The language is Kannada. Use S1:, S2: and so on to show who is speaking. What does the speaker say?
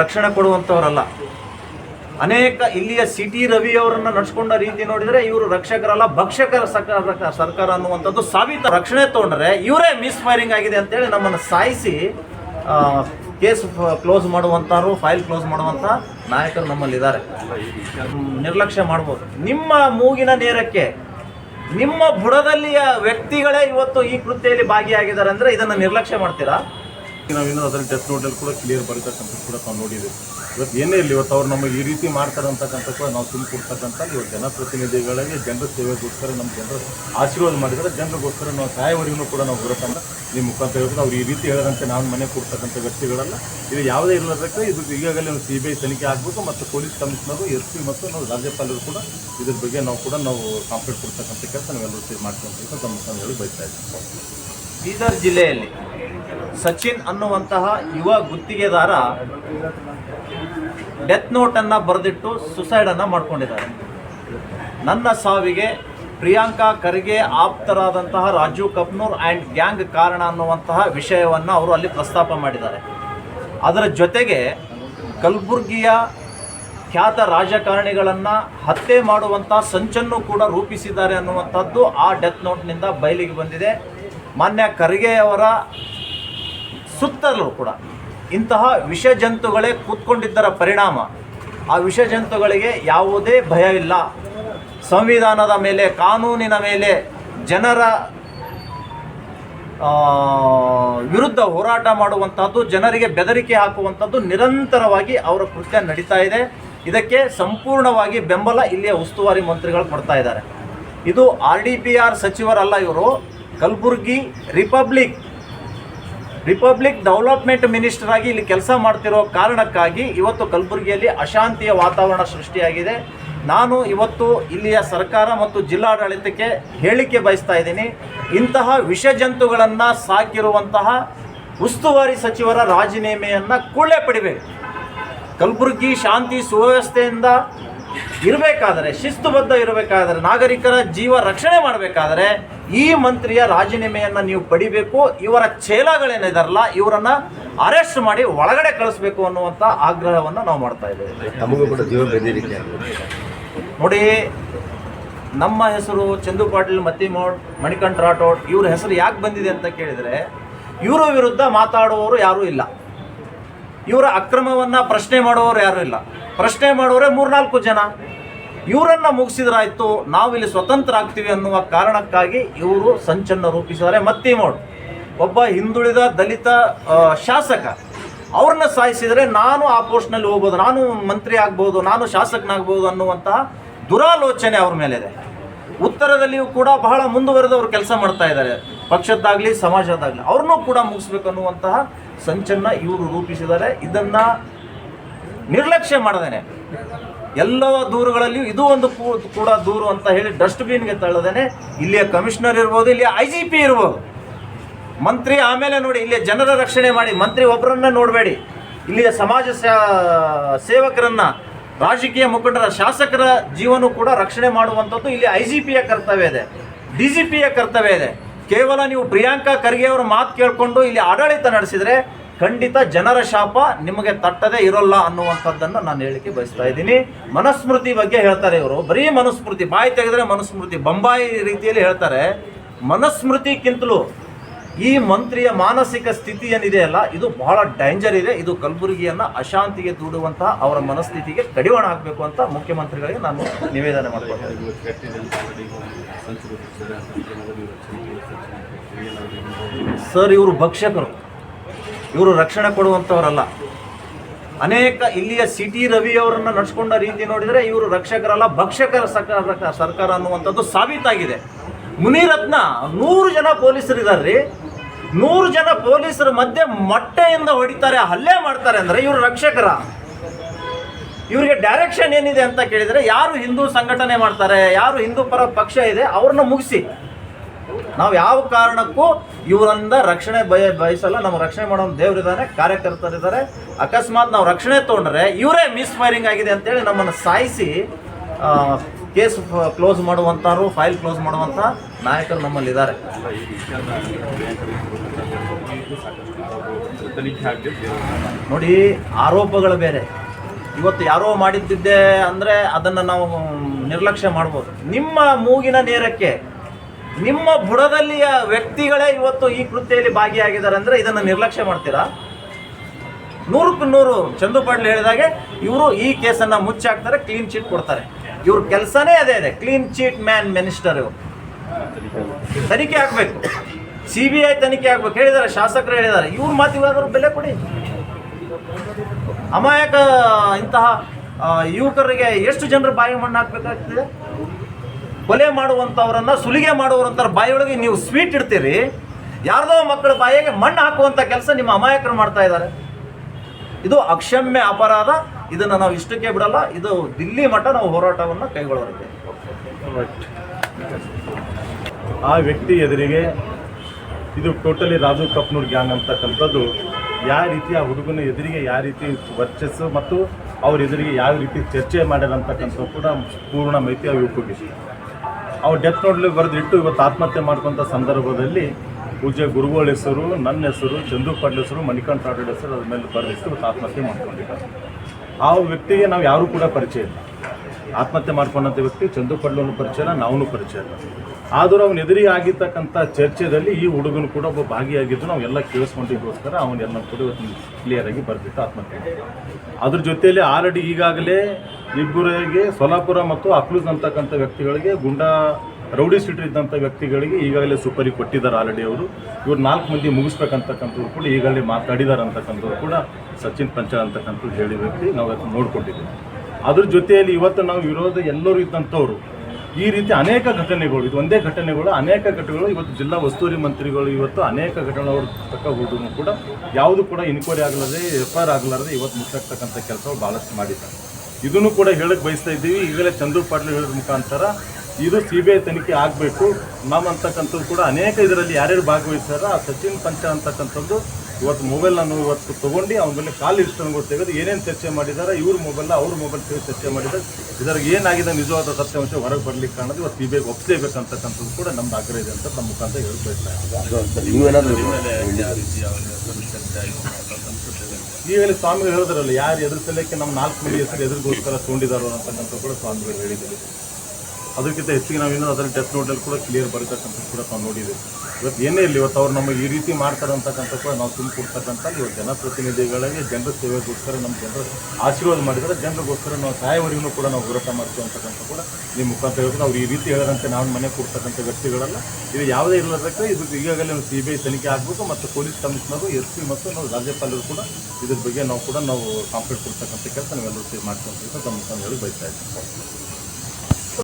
S1: ರಕ್ಷಣೆ ಕೊಡುವಂಥವರಲ್ಲ ಅನೇಕ ಇಲ್ಲಿಯ ಸಿಟಿ ರವಿ ಅವರನ್ನ ನಡ್ಸ್ಕೊಂಡ ರೀತಿ ನೋಡಿದ್ರೆ ಇವರು ರಕ್ಷಕರಲ್ಲ ಭಕ್ಷಕರ ಸರ್ಕಾರ ಸರ್ಕಾರ ಅನ್ನುವಂಥದ್ದು ಸಾಬೀತು. ರಕ್ಷಣೆ ತಗೊಂಡ್ರೆ ಇವರೇ ಮಿಸ್ ಫೈರಿಂಗ್ ಆಗಿದೆ ಅಂತೇಳಿ ನಮ್ಮನ್ನು ಸಾಯಿಸಿ ಕೇಸ್ ಕ್ಲೋಸ್ ಮಾಡುವಂಥವ್ರು ಫೈಲ್ ಕ್ಲೋಸ್ ಮಾಡುವಂಥ ನಾಯಕರು ನಮ್ಮಲ್ಲಿದ್ದಾರೆ. ನಿರ್ಲಕ್ಷ್ಯ ಮಾಡ್ಬೋದು. ನಿಮ್ಮ ಮೂಗಿನ ನೇರಕ್ಕೆ, ನಿಮ್ಮ ಬುಡದಲ್ಲಿಯ ವ್ಯಕ್ತಿಗಳೇ ಇವತ್ತು ಈ ಕೃತ್ಯದಲ್ಲಿ ಭಾಗಿಯಾಗಿದ್ದಾರೆ ಅಂದ್ರೆ ಇದನ್ನು ನಿರ್ಲಕ್ಷ್ಯ ಮಾಡ್ತೀರಾ?
S2: ನಾವಿನ್ನೂ ಅದರ ಡೆತ್ ನೋಟಲ್ಲಿ ಕೂಡ ಕ್ಲಿಯರ್ ಬರೀತಕ್ಕಂಥದ್ದು ಕೂಡ ನಾವು ನೋಡಿದ್ದೀವಿ. ಇವತ್ತು ಏನೇ ಇರಲಿ, ಇವತ್ತು ಅವ್ರು ನಮಗೆ ಈ ರೀತಿ ಮಾಡ್ತಾರೆ ಅಂತಕ್ಕಂಥ ಕೂಡ ನಾವು ತುಂಬ ಕೊಡ್ತಕ್ಕಂಥ ಇವತ್ತು ಜನಪ್ರತಿನಿಧಿಗಳಿಗೆ ಜನರ ಸೇವೆಗೋಸ್ಕರ ನಮ್ಮ ಜನರ ಆಶೀರ್ವಾದ ಮಾಡಿದರೆ ಜನರಿಗೋಸ್ಕರ ನಾವು ಸಾಯವರೆಗೂ ಕೂಡ ನಾವು ಮಾಡಿ ನಿಮ್ಮ ಮುಖಾಂತರ ಹೇಳಿದ್ರೆ ಅವ್ರು ಈ ರೀತಿ ಹೇಳದಂತೆ ನಾವು ಮನೆ ಕೊಡ್ತಕ್ಕಂಥ ವ್ಯಕ್ತಿಗಳಲ್ಲ. ಇದು ಯಾವುದೇ ಇಲ್ಲದಕ್ಕೆ ಇದು ಈಗಾಗಲೇ ನಾವು ಸಿ ಬಿ ಐ ತನಿಖೆ ಆಗಬೇಕು ಮತ್ತು ಪೊಲೀಸ್ ಕಮಿಷನರು, ಎಸ್ ಪಿ ಮತ್ತು ನಾವು ರಾಜ್ಯಪಾಲರು ಕೂಡ ಇದ್ರ ಬಗ್ಗೆ ನಾವು ಕೂಡ ನಾವು ಕಾಂಪ್ಲೇಂಟ್ ಕೊಡ್ತಕ್ಕಂಥ ಕೆಲಸ ನಾವೆಲ್ಲರೂ ಸೇರಿ ಮಾಡ್ಕೊಂತ ಮುಖಾಂತರ ಹೇಳಿ ಬಯಸ್ತಾ ಇದ್ದೀವಿ.
S1: ಬೀದರ್ ಜಿಲ್ಲೆಯಲ್ಲಿ ಸಚಿನ್ ಅನ್ನುವಂತಹ ಯುವ ಗುತ್ತಿಗೆದಾರ ಡೆತ್ ನೋಟನ್ನು ಬರೆದಿಟ್ಟು ಸುಸೈಡನ್ನು ಮಾಡಿಕೊಂಡಿದ್ದಾರೆ. ನನ್ನ ಸಾವಿಗೆ ಪ್ರಿಯಾಂಕಾ ಖರ್ಗೆ ಆಪ್ತರಾದಂತಹ ರಾಜೀವ್ ಕಪ್ನೂರ್ ಆ್ಯಂಡ್ ಗ್ಯಾಂಗ್ ಕಾರಣ ಅನ್ನುವಂತಹ ವಿಷಯವನ್ನು ಅವರು ಅಲ್ಲಿ ಪ್ರಸ್ತಾಪ ಮಾಡಿದ್ದಾರೆ. ಅದರ ಜೊತೆಗೆ ಕಲಬುರ್ಗಿಯ ಖ್ಯಾತ ರಾಜಕಾರಣಿಗಳನ್ನು ಹತ್ಯೆ ಮಾಡುವಂಥ ಸಂಚನ್ನು ಕೂಡ ರೂಪಿಸಿದ್ದಾರೆ ಅನ್ನುವಂಥದ್ದು ಆ ಡೆತ್ ನೋಟ್ನಿಂದ ಬಯಲಿಗೆ ಬಂದಿದೆ. ಮಾನ್ಯ ಖರ್ಗೆಯವರ ಸುತ್ತಲೂ ಕೂಡ ಇಂತಹ ವಿಷ ಜಂತುಗಳೇ ಕೂತ್ಕೊಂಡಿದ್ದರ ಪರಿಣಾಮ, ಆ ವಿಷ ಜಂತುಗಳಿಗೆ ಯಾವುದೇ ಭಯವಿಲ್ಲ ಸಂವಿಧಾನದ ಮೇಲೆ, ಕಾನೂನಿನ ಮೇಲೆ ಜನರ ವಿರುದ್ಧ ಹೋರಾಟ ಮಾಡುವಂಥದ್ದು ಜನರಿಗೆ ಬೆದರಿಕೆ ಹಾಕುವಂಥದ್ದು ನಿರಂತರವಾಗಿ ಅವರ ಕೃತ್ಯ ನಡೀತಾ ಇದೆ. ಇದಕ್ಕೆ ಸಂಪೂರ್ಣವಾಗಿ ಬೆಂಬಲ ಇಲ್ಲಿಯ ಉಸ್ತುವಾರಿ ಮಂತ್ರಿಗಳು ಕೊಡ್ತಾ ಇದ್ದಾರೆ. ಇದು ಆರ್ ಡಿ ಪಿ ಆರ್ ಸಚಿವರಲ್ಲ ಇವರು. Kalaburgi republic republic development minister ಆಗಿ ಇಲ್ಲಿ ಕೆಲಸ ಮಾಡ್ತಿರೋ ಕಾರಣಕ್ಕಾಗಿ ಇವತ್ತು ಕಲಬುರಗಿಯಲ್ಲಿ ಅಶಾಂತಿಯ ವಾತಾವರಣ ಸೃಷ್ಟಿಯಾಗಿದೆ. ನಾನು ಇವತ್ತು ಇಲ್ಲಿಯ ಸರ್ಕಾರ ಮತ್ತು ಜಿಲ್ಲಾಡಳಿತಕ್ಕೆ ಹೇಳಿಕೆ ಬಯಸ್ತಾ ಇದ್ದೀನಿ. ಇಂತಹ ವಿಷ ಜಂತುಗಳನ್ನು ಸಾಕಿರುವಂತಹ ಉಸ್ತುವಾರಿ ಸಚಿವರ ರಾಜೀನಾಮೆಯನ್ನು ಕೂಡಲೇ ಪಡಿಬೇಕು. ಕಲಬುರಗಿ ಶಾಂತಿ ಸುವ್ಯವಸ್ಥೆಯಿಂದ ಇರಬೇಕಾದರೆ, ಶಿಸ್ತುಬದ್ಧ ಇರಬೇಕಾದರೆ, ನಾಗರಿಕರ ಜೀವ ರಕ್ಷಣೆ ಮಾಡಬೇಕಾದರೆ ಈ ಮಂತ್ರಿಯ ರಾಜೀನಾಮೆಯನ್ನು ನೀವು ಪಡಿಬೇಕು ಇವರ ಚೇಲಾಗಳೇನಿದಾರಲ್ಲ ಇವರನ್ನ ಅರೆಸ್ಟ್ ಮಾಡಿ ಒಳಗಡೆ ಕಳಿಸ್ಬೇಕು ಅನ್ನುವಂಥ ಆಗ್ರಹವನ್ನು ನಾವು ಮಾಡ್ತಾ ಇದ್ದೇವೆ. ನೋಡಿ ನಮ್ಮ ಹೆಸರು ಚಂದು ಪಾಟೀಲ್ ಮತ್ತಿಮೋಡ್ ಮಣಿಕಂಠ ರಾಠೋಡ್ ಇವ್ರ ಹೆಸರು ಯಾಕೆ ಬಂದಿದೆ ಅಂತ ಕೇಳಿದರೆ ಇವರ ವಿರುದ್ಧ ಮಾತಾಡುವವರು ಯಾರೂ ಇಲ್ಲ. ಇವರ ಅಕ್ರಮವನ್ನು ಪ್ರಶ್ನೆ ಮಾಡುವವರು ಯಾರೂ ಇಲ್ಲ. ಪ್ರಶ್ನೆ ಮಾಡುವವರೇ ಮೂರ್ನಾಲ್ಕು ಜನ. ಇವರನ್ನು ಮುಗಿಸಿದ್ರಾಯ್ತು, ನಾವಿಲ್ಲಿ ಸ್ವತಂತ್ರ ಆಗ್ತೀವಿ ಅನ್ನುವ ಕಾರಣಕ್ಕಾಗಿ ಇವರು ಸಂಚನ್ನು ರೂಪಿಸಿದ್ದಾರೆ. ಮತ್ತಿಮೋಡ್, ಒಬ್ಬ ಹಿಂದುಳಿದ ದಲಿತ ಶಾಸಕ, ಅವ್ರನ್ನ ಸಾಯಿಸಿದರೆ ನಾನು ಆ ಪೋಸ್ಟ್ನಲ್ಲಿ ಹೋಗ್ಬೋದು, ನಾನು ಮಂತ್ರಿ ಆಗ್ಬೋದು, ನಾನು ಶಾಸಕನಾಗ್ಬೋದು ಅನ್ನುವಂತಹ ದುರಾಲೋಚನೆ ಅವ್ರ ಮೇಲಿದೆ. ಉತ್ತರದಲ್ಲಿಯೂ ಕೂಡ ಬಹಳ ಮುಂದುವರೆದವರು ಕೆಲಸ ಮಾಡ್ತಾ ಇದ್ದಾರೆ. ಪಕ್ಷದ್ದಾಗಲಿ, ಸಮಾಜದ್ದಾಗಲಿ, ಅವ್ರನ್ನೂ ಕೂಡ ಮುಗಿಸ್ಬೇಕು ಅನ್ನುವಂತಹ ಸಂಚನ್ನ ಇವರು ರೂಪಿಸಿದ್ದಾರೆ. ಇದನ್ನ ನಿರ್ಲಕ್ಷ್ಯ ಮಾಡದೇನೆ. ಎಲ್ಲವ ದೂರುಗಳಲ್ಲಿಯೂ ಇದು ಒಂದು ಕೂಡ ದೂರು ಅಂತ ಹೇಳಿ ಡಸ್ಟ್ಬಿನ್ಗೆ ತಳ್ಳದೇನೆ. ಇಲ್ಲಿಯ ಕಮಿಷನರ್ ಇರ್ಬೋದು, ಇಲ್ಲಿಯ ಐ ಜಿ ಪಿ ಇರ್ಬೋದು. ಮಂತ್ರಿ ಆಮೇಲೆ ನೋಡಿ, ಇಲ್ಲಿಯ ಜನರ ರಕ್ಷಣೆ ಮಾಡಿ, ಮಂತ್ರಿ ಒಬ್ಬರನ್ನ ನೋಡಬೇಡಿ. ಇಲ್ಲಿಯ ಸಮಾಜ ಸೇವಕರನ್ನ, ರಾಜಕೀಯ ಮುಖಂಡರ, ಶಾಸಕರ ಜೀವನ ಕೂಡ ರಕ್ಷಣೆ ಮಾಡುವಂಥದ್ದು ಇಲ್ಲಿ ಐ ಜಿ ಪಿಯ ಕರ್ತವ್ಯ ಇದೆ. ಡಿ ಜಿ ಪಿಯ ಕರ್ತವ್ಯ ಇದೆ. ಕೇವಲ ನೀವು ಪ್ರಿಯಾಂಕಾ ಖರ್ಗೆ ಅವರ ಮಾತು ಕೇಳಿಕೊಂಡು ಇಲ್ಲಿ ಆಡಳಿತ ನಡೆಸಿದರೆ ಖಂಡಿತ ಜನರ ಶಾಪ ನಿಮಗೆ ತಟ್ಟದೇ ಇರೋಲ್ಲ ಅನ್ನುವಂಥದ್ದನ್ನು ನಾನು ಹೇಳಿಕೆ ಬಯಸ್ತಾ ಇದ್ದೀನಿ. ಮನುಸ್ಮೃತಿ ಬಗ್ಗೆ ಹೇಳ್ತಾರೆ ಇವರು. ಬರೀ ಮನುಸ್ಮೃತಿ, ಬಾಯಿ ತೆಗೆದ್ರೆ ಮನುಸ್ಮೃತಿ, ಬೊಂಬಾಯಿ ರೀತಿಯಲ್ಲಿ ಹೇಳ್ತಾರೆ. ಮನುಸ್ಮೃತಿಗಿಂತಲೂ ಈ ಮಂತ್ರಿಯ ಮಾನಸಿಕ ಸ್ಥಿತಿ ಏನಿದೆಯಲ್ಲ ಇದು ಬಹಳ ಡೇಂಜರ್ ಇದೆ. ಇದು ಕಲಬುರಗಿಯನ್ನು ಅಶಾಂತಿಗೆ ದೂಡುವಂತಹ ಅವರ ಮನಸ್ಥಿತಿಗೆ ಕಡಿವಾಣ ಹಾಕಬೇಕು ಅಂತ ಮುಖ್ಯಮಂತ್ರಿಗಳಿಗೆ ನಾನು ನಿವೇದನೆ ಮಾಡ್ಕೊಳ್ತೇನೆ ಸರ್, ಇವರು ಭಕ್ಷಕರು ಇವರು ರಕ್ಷಣೆ ಕೊಡುವಂಥವರಲ್ಲ ಅನೇಕ ಇಲ್ಲಿಯ ಸಿಟಿ ರವಿ ಅವರನ್ನ ನಡ್ಸ್ಕೊಂಡ ರೀತಿ ನೋಡಿದರೆ ಇವರು ರಕ್ಷಕರಲ್ಲ ಭಕ್ಷಕರ ಸರ್ಕಾರ ಸರ್ಕಾರ ಅನ್ನುವಂಥದ್ದು ಸಾಬೀತಾಗಿದೆ. ಮುನಿರತ್ನ, ನೂರು ಜನ ಪೊಲೀಸರಿದ್ದಾರೆ ರೀ ನೂರು ಜನ ಪೊಲೀಸರ ಮಧ್ಯೆ ಮೊಟ್ಟೆಯಿಂದ ಹೊಡಿತಾರೆ, ಹಲ್ಲೆ ಮಾಡ್ತಾರೆ ಅಂದರೆ ಇವರು ರಕ್ಷಕರ. ಇವರಿಗೆ ಡೈರೆಕ್ಷನ್ ಏನಿದೆ ಅಂತ ಕೇಳಿದರೆ ಯಾರು ಹಿಂದೂ ಸಂಘಟನೆ ಮಾಡ್ತಾರೆ, ಯಾರು ಹಿಂದೂ ಪರ ಪಕ್ಷ ಇದೆ, ಅವ್ರನ್ನ ಮುಗಿಸಿ. ನಾವು ಯಾವ ಕಾರಣಕ್ಕೂ ಇವರಿಂದ ರಕ್ಷಣೆ ಬಯ, ಬಯಸಲ್ಲ. ನಮ್ಮ ರಕ್ಷಣೆ ಮಾಡೋ ದೇವರಿದ್ದಾರೆ ಕಾರ್ಯಕರ್ತರಿದ್ದಾರೆ ಅಕಸ್ಮಾತ್ ನಾವು ರಕ್ಷಣೆ ತೊಗೊಂಡ್ರೆ ಇವರೇ ಮಿಸ್ ಫೈರಿಂಗ್ ಆಗಿದೆ ಅಂತೇಳಿ ನಮ್ಮನ್ನು ಸಾಯಿಸಿ ಕೇಸ್ ಕ್ಲೋಸ್ ಮಾಡುವಂಥವ್ರು ಫೈಲ್ ಕ್ಲೋಸ್ ಮಾಡುವಂಥ ನಾಯಕರು ನಮ್ಮಲ್ಲಿದ್ದಾರೆ ನೋಡಿ, ಆರೋಪಗಳು ಬೇರೆ. ಇವತ್ತು ಯಾರೋ ಮಾಡಿದ್ದಿದ್ದೆ ಅಂದರೆ ಅದನ್ನು ನಾವು ನಿರ್ಲಕ್ಷ್ಯ ಮಾಡ್ಬೋದು. ನಿಮ್ಮ ಮೂಗಿನ ನೇರಕ್ಕೆ ನಿಮ್ಮ ಬುಡದಲ್ಲಿಯ ವ್ಯಕ್ತಿಗಳೇ ಇವತ್ತು ಈ ಕೃತ್ಯದಲ್ಲಿ ಭಾಗಿಯಾಗಿದ್ದಾರೆ ಅಂದರೆ ಇದನ್ನು ನಿರ್ಲಕ್ಷ್ಯ ಮಾಡ್ತೀರಾ? ನೂರಕ್ಕೆ ನೂರು ಚಂದು ಪಾಟೀಲ್ ಹೇಳಿದಾಗೆ ಇವರು ಈ ಕೇಸನ್ನು ಮುಚ್ಚಾಕ್ತಾರೆ ಕ್ಲೀನ್ ಚೀಟ್ ಕೊಡ್ತಾರೆ. ಇವ್ರ ಕೆಲಸನೇ ಅದೇ ಇದೆ ಕ್ಲೀನ್ ಚೀಟ್ ಮ್ಯಾನ್ ಮಿನಿಸ್ಟರ್ ಇವರು. ತನಿಖೆ ಆಗಬೇಕು. ಸಿ ಬಿ ಐ ತನಿಖೆ ಆಗ್ಬೇಕು. ಹೇಳಿದ್ದಾರೆ ಶಾಸಕರು ಹೇಳಿದ್ದಾರೆ ಇವ್ರ ಮಾತು ಇವಾಗಾದ್ರೂ ಬೆಲೆ ಕೊಡಿ. ಅಮಾಯಕ ಇಂತಹ ಯುವಕರಿಗೆ ಎಷ್ಟು ಜನರು ಬಾಯಿ ಮಣ್ಣು ಹಾಕ್ಬೇಕಾಗ್ತದೆ? ಕೊಲೆ ಮಾಡುವಂಥವ್ರನ್ನ ಸುಲಿಗೆ ಮಾಡುವಂಥವ್ರ ಬಾಯಿಯೊಳಗೆ ನೀವು ಸ್ವೀಟ್ ಇಡ್ತೀರಿ, ಯಾರ್ದೋ ಮಕ್ಕಳ ಬಾಯಿಗೆ ಮಣ್ಣು ಹಾಕುವಂಥ ಕೆಲಸ ನಿಮ್ಮ ಅಮಾಯಕರು ಮಾಡ್ತಾ ಇದ್ದಾರೆ. ಇದು ಅಕ್ಷಮ್ಯ ಅಪರಾಧ, ಇದನ್ನು ನಾವು ಇಷ್ಟಕ್ಕೆ ಬಿಡಲ್ಲ, ಇದು ದಿಲ್ಲಿ ಮಟ್ಟ ನಾವು ಹೋರಾಟವನ್ನು ಕೈಗೊಳ್ಳೋರಿಗೆ
S2: ಆ ವ್ಯಕ್ತಿ ಎದುರಿಗೆ ಇದು ಟೋಟಲಿ ರಾಜು ಕಪ್ನೂರ್ ಗ್ಯಾಂಗ್ ಅಂತಕ್ಕಂಥದ್ದು. ಯಾವ ರೀತಿ ಆ ಹುಡುಗನ ಎದುರಿಗೆ ಯಾವ ರೀತಿ ವರ್ಚಸ್ಸು ಮತ್ತು ಅವ್ರ ಎದುರಿಗೆ ಯಾವ ರೀತಿ ಚರ್ಚೆ ಮಾಡ್ಯಾರ ಕೂಡ ಪೂರ್ಣ ಮಾಹಿತಿ ಆ ಅವ್ರು ಡೆತ್ ನೋಡ್ಲಿ ಬರೆದಿಟ್ಟು ಇವತ್ತು ಆತ್ಮಹತ್ಯೆ ಮಾಡ್ಕೊಂಥ ಸಂದರ್ಭದಲ್ಲಿ ಪೂಜೆ ಗುರುಗಳ ಹೆಸರು ನನ್ನ ಹೆಸರು ಚಂದು ಹೆಸರು ಮಣಿಕಂಠ ಹೆಸರು ಅದ್ರ ಮೇಲೆ ಬರೆದಿಟ್ಟು ಇವತ್ತು ಆತ್ಮಹತ್ಯೆ ಮಾಡ್ಕೊಂಡಿದ್ದಾರೆ. ಆ ವ್ಯಕ್ತಿಗೆ ನಾವು ಯಾರೂ ಕೂಡ ಪರಿಚಯ ಇಲ್ಲ. ಆತ್ಮಹತ್ಯೆ ಮಾಡ್ಕೊಂಡಂಥ ವ್ಯಕ್ತಿ ಚಂದು ಪಾಟೀಲನ್ನು ಪರಿಚಯ ನಾವೂ ಪರಿಚಯ. ಇಲ್ಲ ಆದರೂ ಅವನ ಎದುರಿ ಆಗಿರ್ತಕ್ಕಂಥ ಚರ್ಚೆದಲ್ಲಿ ಈ ಹುಡುಗನು ಕೂಡ ಒಬ್ಬ ಭಾಗಿಯಾಗಿದ್ದು ನಾವು ಎಲ್ಲ ಕೇಳಿಸ್ಕೊಂಡಿದ್ದೋಸ್ಕರ ಅವನ್ನೆಲ್ಲ ಕೂಡ ಕ್ಲಿಯರ್ ಆಗಿ ಬರ್ತಿತ್ತು ಆತ್ಮಹತ್ಯೆ. ಅದ್ರ ಜೊತೆಯಲ್ಲಿ ಆಲ್ರೆಡಿ ಈಗಾಗಲೇ ಇಬ್ಬರಿಗೆ ಸೊಲಾಪುರ ಮತ್ತು ಅಕ್ಲೂಸ್ ಅಂತಕ್ಕಂಥ ವ್ಯಕ್ತಿಗಳಿಗೆ ಗುಂಡಾ ರೌಡಿ ಸ್ಟ್ರೀಟ್ ಇದ್ದಂಥ ವ್ಯಕ್ತಿಗಳಿಗೆ ಈಗಾಗಲೇ ಸುಪರಿ ಕೊಟ್ಟಿದ್ದಾರೆ ಆಲ್ರೆಡಿ ಅವರು. ಇವ್ರು ನಾಲ್ಕು ಮಂದಿ ಮುಗಿಸ್ಬೇಕಂತಕ್ಕಂಥವ್ರು ಕೂಡ ಈಗಾಗಲೇ ಮಾತಾಡಿದ್ದಾರೆ ಅಂತಕ್ಕಂಥವ್ರು ಕೂಡ ಸಚಿನ್ ಪಂಚಾಲ್ ಅಂತಕ್ಕಂಥದ್ದು ಹೇಳಿ ವ್ಯಕ್ತಿ ನಾವು ನೋಡ್ಕೊಂಡಿದ್ದೀವಿ. ಅದ್ರ ಜೊತೆಯಲ್ಲಿ ಇವತ್ತು ನಾವು ವಿರೋಧ ಎಲ್ಲರೂ ಇದ್ದಂಥವ್ರು, ಈ ರೀತಿ ಅನೇಕ ಘಟನೆಗಳು, ಇದು ಒಂದೇ ಘಟನೆಗಳು, ಅನೇಕ ಘಟನೆಗಳು, ಇವತ್ತು ಜಿಲ್ಲಾ ಉಸ್ತುವಾರಿ ಮಂತ್ರಿಗಳು ಇವತ್ತು ಅನೇಕ ಘಟನೆಗಳು ತಕ್ಕ ಹೋದ್ರು ಕೂಡ ಯಾವುದು ಕೂಡ ಇನ್ಕ್ವೈರಿ ಆಗಲಾರದೆ ಎಫ್ ಆರ್ ಆಗಲಾರದೆ ಇವತ್ತು ಮುಚ್ಚಾಕ್ತಕ್ಕಂಥ ಕೆಲಸಗಳು ಭಾಳಷ್ಟು ಮಾಡಿದ್ದಾರೆ. ಇದನ್ನು ಕೂಡ ಹೇಳಕ್ಕೆ ಬಯಸ್ತಾ ಇದ್ದೀವಿ. ಈಗಲೇ ಚಂದ್ರು ಪಾಟೀಲ್ ಹೇಳಿದ ಮುಖಾಂತರ ಇದು ಸಿ ಬಿ ಐ ತನಿಖೆ ಆಗಬೇಕು. ನಮ್ಮ ಅಂತಕ್ಕಂಥದ್ದು ಕೂಡ ಅನೇಕ ಇದರಲ್ಲಿ ಯಾರ್ಯಾರು ಭಾಗವಹಿಸ್ತಾರೋ ಆ ಸಚಿನ್ ಪಂಚ ಅಂತಕ್ಕಂಥದ್ದು ಇವತ್ತು ಮೊಬೈಲ್ ನಾನು ಇವತ್ತು ತೊಗೊಂಡು ಅವನ ಮೇಲೆ ಕಾಲ್ ಇಷ್ಟು ತೆಗೆದು ಏನೇನು ಚರ್ಚೆ ಮಾಡಿದ್ದಾರೆ ಇವ್ರ ಮೊಬೈಲ್ ಅವ್ರ ಮೊಬೈಲ್ ತೆಗೆದು ಚರ್ಚೆ ಮಾಡಿದ್ದಾರೆ ಇದರ ಏನಾಗಿದೆ ನಿಜವಾದ ಸತ್ಯಾಂಶ ಹೊರಗೆ ಬರ್ಲಿಕ್ಕೆ ಕಾಣೋದು ಇವತ್ತು ಸಿ ಬಿ ಐಗೆ ಕೂಡ ನಮ್ದು ಆಗ್ರಹ ಇದೆ ಅಂತ ನಮ್ಮ ಮುಖಾಂತರ ಈ ವೇಳೆ ಸ್ವಾಮಿಗಳು ಹೇಳಿದ್ರಲ್ಲ ಯಾರು ಎದುರು ಸಲಕ್ಕೆ ನಮ್ಮ ನಾಲ್ಕು ಮಂದಿ ಹೆಸರು ಎದುರಿಗೋಸ್ಕರ ತಗೊಂಡಿದ್ದಾರೋ ಅಂತಕ್ಕಂಥ ಕೂಡ ಸ್ವಾಮಿಗಳು ಹೇಳಿದ್ದೀವಿ ಅದಕ್ಕಿಂತ ಹೆಚ್ಚಿಗೆ ನಾವು ಇನ್ನೂ ಅದರ ಡೆತ್ ನೋಟಲ್ಲಿ ಕೂಡ ಕ್ಲಿಯರ್ ಬರತಕ್ಕಂಥ ಕೂಡ ನಾವು ನೋಡಿದ್ದೀವಿ. ಇವತ್ತು ಏನೇ ಇಲ್ಲ ಇವತ್ತು ಅವ್ರು ನಮಗೆ ಈ ರೀತಿ ಮಾಡ್ತಾರೆ ಅಂತಕ್ಕಂಥ ಕೂಡ ನಾವು ತುಂಬ ಇವತ್ತು ಜನಪ್ರತಿನಿಧಿಗಳಿಗೆ ಜನರ ಸೇವೆಗೋಸ್ಕರ ನಮ್ಮ ಜನರು ಆಶೀರ್ವಾದ ಮಾಡಿದರೆ ಜನರಿಗೋಸ್ಕರ ನಾವು ಸಹಾಯವರಿಗೂ ಕೂಡ ನಾವು ಹೋರಾಟ ಮಾಡ್ತೀವಿ ಅಂತಕ್ಕಂಥ ಕೂಡ ನಿಮ್ಮ ಮುಖಾಂತರ ಹೇಳ್ಬೋದು. ಅವ್ರು ಈ ರೀತಿ ಹೇಳದಂತೆ ನಾವು ಮನೆ ಕೊಡ್ತಕ್ಕಂಥ ವ್ಯಕ್ತಿಗಳೆಲ್ಲ. ಇದು ಯಾವುದೇ ಇಲ್ಲದಕ್ಕೆ ಇದು ಈಗಾಗಲೇ ಸಿ ಬಿ ಐ ತನಿಖೆ ಆಗಬೇಕು ಮತ್ತು ಪೊಲೀಸ್ ಕಮಿಷನರು, ಎಸ್ ಪಿ ಮತ್ತು ನಾವು ರಾಜ್ಯಪಾಲರು ಕೂಡ ಇದ್ರ ಬಗ್ಗೆ ನಾವು ಕೂಡ ನಾವು ಕಾಂಪ್ಲೇಂಟ್ ಕೊಡ್ತಕ್ಕಂಥ ಕೆಲಸ ನಾವೆಲ್ಲರೂ ಸೇರಿ ಅಂತ ನಮ್ಮ ಮುಖಾಂತರ ಹೇಳಿ ಬಯಸ್ತಾ ಇದ್ದೀವಿ.